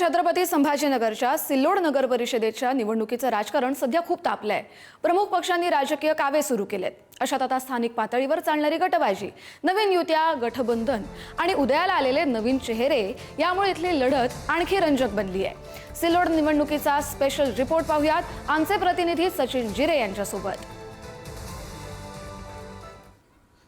छत्रपती संभाजीनगरच्या सिल्लोड नगर परिषदेच्या निवडणुकीचं राजकारण सध्या खूप तापलंय. प्रमुख पक्षांनी राजकीय कावे सुरू केलेत. अशात आता स्थानिक पातळीवर चालणारी गटबाजी नवीन युत्या गठबंधन आणि उदयाला आलेले नवीन चेहरे यामुळे इथली लढत आणखी रंजक बनली आहे सिल्लोड निवडणुकीचा स्पेशल रिपोर्ट पाहूयात. आमचे प्रतिनिधी सचिन जिरे यांच्यासोबत.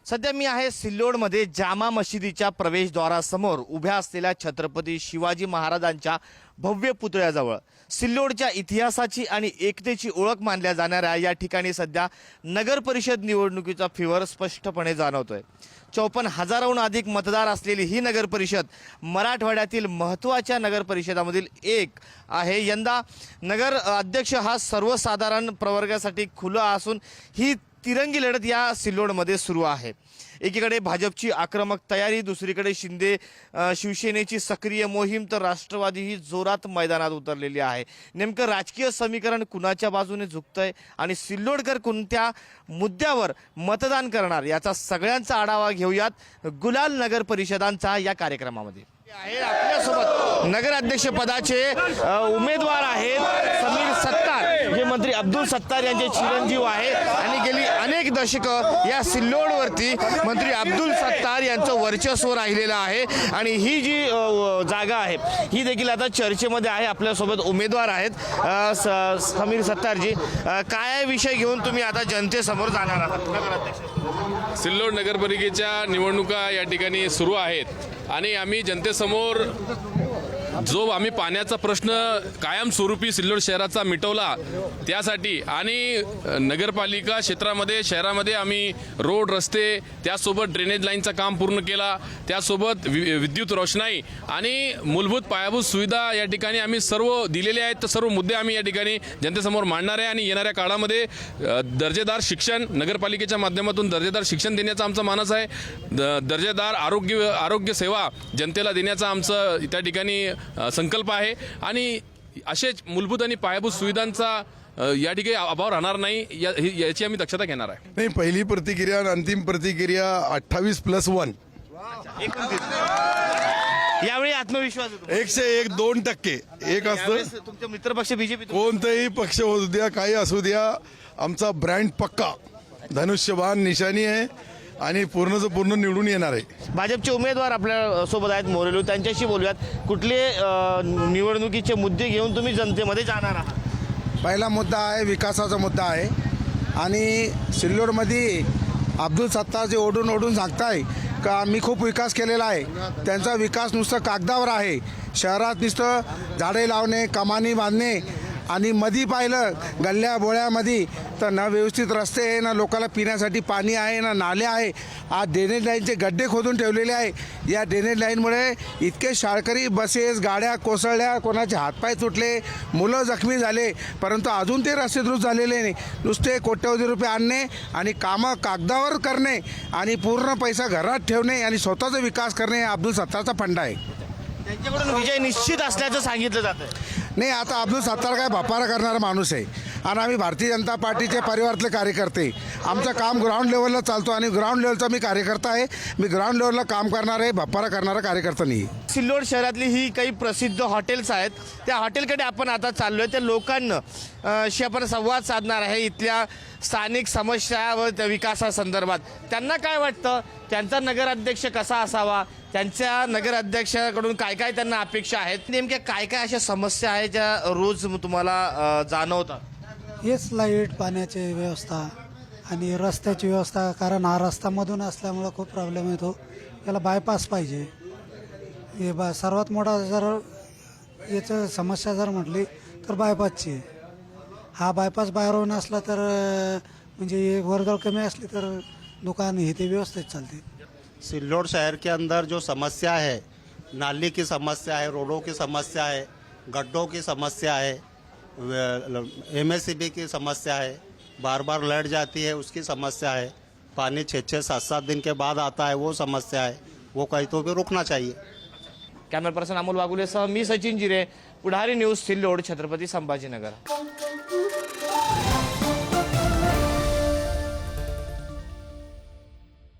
सध्या मी आहे सिल्लोडमध्ये जामा मशिदीच्या प्रवेशद्वारासमोर उभ्या असलेल्या छत्रपती शिवाजी महाराजांच्या भव्य पुतळ्याजवळ. सिल्लोडच्या इतिहासाची आणि एकतेची ओळख मानल्या जाणाऱ्या या ठिकाणी सध्या नगर परिषद निवडणुकीचा फिवर स्पष्टपणे जाणवतोय. चौपन्न हजाराहून अधिक मतदार असलेली ही नगर परिषद मराठवाड्यातील महत्त्वाच्या नगर परिषदामधील एक आहे. यंदा नगर अध्यक्ष हा सर्वसाधारण प्रवर्गासाठी खुला असून ही तिरंगी लढत या सिल्लोडमध्ये सुरू आहे. एकीकडे भाजपची आक्रमक तयारी दुसरीकडे शिंदे शिवसेनेची सक्रिय मोहीम तर राष्ट्रवादी ही जोरात मैदानात उतरलेली आहे. नेमकं राजकीय समीकरण कुणाच्या बाजूने झुकतंय आणि सिल्लोडकर कोणत्या मुद्द्यावर मतदान करणार याचा सगळ्यांचा आढावा घेऊयात गुलाल नगर परिषदांचा या कार्यक्रमामध्ये. आहे आपल्यासोबत नगराध्यक्ष पदाचे उमेदवार आहेत समीर सत्ता. हे मंत्री अब्दुल सत्तार यांचे चिरंजीव आहे. आणि गेली अनेक दशकं या सिल्लोडवरती मंत्री अब्दुल सत्तार यांचं वर्चस्व राहिलेलं आहे. आणि ही जी जागा आहे ही देखील आता चर्चेमध्ये आहे. आपल्यासोबत उमेदवार आहेत स- समीर सत्तारजी. काय विषय घेऊन तुम्ही आता जनतेसमोर जाणार आहात? सिल्लोड नगरपालिकेच्या निवडणुका या ठिकाणी सुरू आहेत. आणि आम्ही जनतेसमोर जो आम्ही पाण्याचा प्रश्न कायमस्वरूपी सिल्लोड शहराचा मिटवला त्यासाठी आणि नगरपालिका क्षेत्रामध्ये शहरामध्ये आम्ही रोड रस्ते त्यासोबत ड्रेनेज लाईनचं काम पूर्ण केला त्यासोबत वि विद्युत रोषणाई आणि मूलभूत पायाभूत सुविधा या ठिकाणी आम्ही सर्व दिलेले आहेत. तर सर्व मुद्दे आम्ही या ठिकाणी जनतेसमोर मांडणार आहे आणि येणाऱ्या काळामध्ये दर्जेदार शिक्षण नगरपालिकेच्या माध्यमातून दर्जेदार शिक्षण देण्याचा आमचा मानस आहे. द दर्जेदार आरोग्य आरोग्य सेवा जनतेला देण्याचा आमचं त्या ठिकाणी संकल्प आहे. आणि असेच मूलभूत आणि पायाभूत सुविधांचा या ठिकाणी अभाव राहणार नाही या याची आम्ही दक्षता घेणार आहे. नाही पहिली प्रतिक्रिया आणि अंतिम प्रतिक्रिया अठ्ठावीस प्लस वन. यावेळी आत्मविश्वास? एकशे एक दोन टक्के. एक असतं. तुमचे मित्रपक्ष बीजेपी कोणताही पक्ष होऊ द्या काही असू द्या आमचा ब्रँड पक्का. धनुष्यबाण निशाणी आहे. आणि पूर्णचं पूर्ण निवडून येणार आहे. भाजपचे उमेदवार आपल्यासोबत आहेत मोरेलू. त्यांच्याशी बोलूयात. कुठले निवडणुकीचे मुद्दे घेऊन तुम्ही जनतेमध्ये जाणार आहात? पहिला मुद्दा आहे विकासाचा मुद्दा आहे. आणि सिल्लोडमध्ये अब्दुल सत्तार जे ओढून ओढून सांगताय का मी खूप विकास केलेला आहे. त्यांचा विकास नुसतं कागदावर आहे. शहरात नुसतं झाडे लावणे कमानी बांधणे आणि मधी पाहिलं गल्ल्या बोळ्यामध्ये तर ना व्यवस्थित रस्ते आहे ना लोकांना पिण्यासाठी पाणी आहे ना नाले आहे. आज ड्रेनेज लाईनचे गड्डे खोदून ठेवलेले आहे. या ड्रेनेज लाईनमुळे इतके शाळकरी बसेस गाड्या कोसळल्या कोणाचे हातपाय तुटले मुलं जखमी झाले परंतु अजून ते रस्ते दुरुस्त झालेले नाही. नुसते कोट्यवधी रुपये आणणे आणि कामं कागदावर करणे आणि पूर्ण पैसा घरात ठेवणे आणि स्वतःचा विकास करणे अब्दुल सत्ताचा फंडा आहे. त्यांच्याकडून विजय निश्चित असल्याचं सांगितलं जातं नाही आता अब्दुल सत्तार काय बापारा करणारा माणूस आहे. आणि आम्ही भारतीय जनता पार्टीचे परिवारातले कार्यकर्ते. आमचं काम ग्राउंड लेवलला चालतो आणि ग्राउंड लेवलचा मी कार्यकर्ता आहे. मी ग्राउंड लेवलला काम करणार आहे भप्पारा करणारा कार्यकर्ता नाही. सिल्लोड शहरातली ही काही प्रसिद्ध हॉटेल्स आहेत. त्या हॉटेलकडे आपण आता चाललो आहे त्या लोकांना आपण संवाद साधणार आहे इथल्या स्थानिक समस्या व त्या विकासासंदर्भात. त्यांना काय वाटतं? त्यांचा नगराध्यक्ष कसा असावा? त्यांच्या नगराध्यक्षाकडून काय काय त्यांना अपेक्षा आहेत? नेमक्या काय काय अशा समस्या आहेत ज्या रोज तुम्हाला जाणवतात? हेच लाइट पाण्याची व्यवस्था आणि रस्त्याची व्यवस्था कारण हा रस्त्यामधून असल्यामुळं खूप प्रॉब्लेम येतो. याला बायपास पाहिजे. हे बा सर्वात मोठा जर याचं समस्या जर म्हटली तर बायपासची आहे हा बायपास बाहेरून असला तर म्हणजे एक वर्दळ कमी असली तर दुकान हे ते व्यवस्थित चालते. सिल्लोड शहर के अंदर जो समस्या है नाली की समस्या है रोडों की समस्या है गड्ढों की समस्या है एमएससीबी की समस्या है बार बार लड़ जाती है, उसकी समस्या है। पानी छः छः सात सात दिन के बाद आता है, वो समस्या है। वो कहीं तो भी रुकना चाहिए। कैमरा पर्सन अमोल बागुले सह मी सचिन जिरे, पुढारी न्यूज़ सिल्लोड, छत्रपती संभाजीनगर।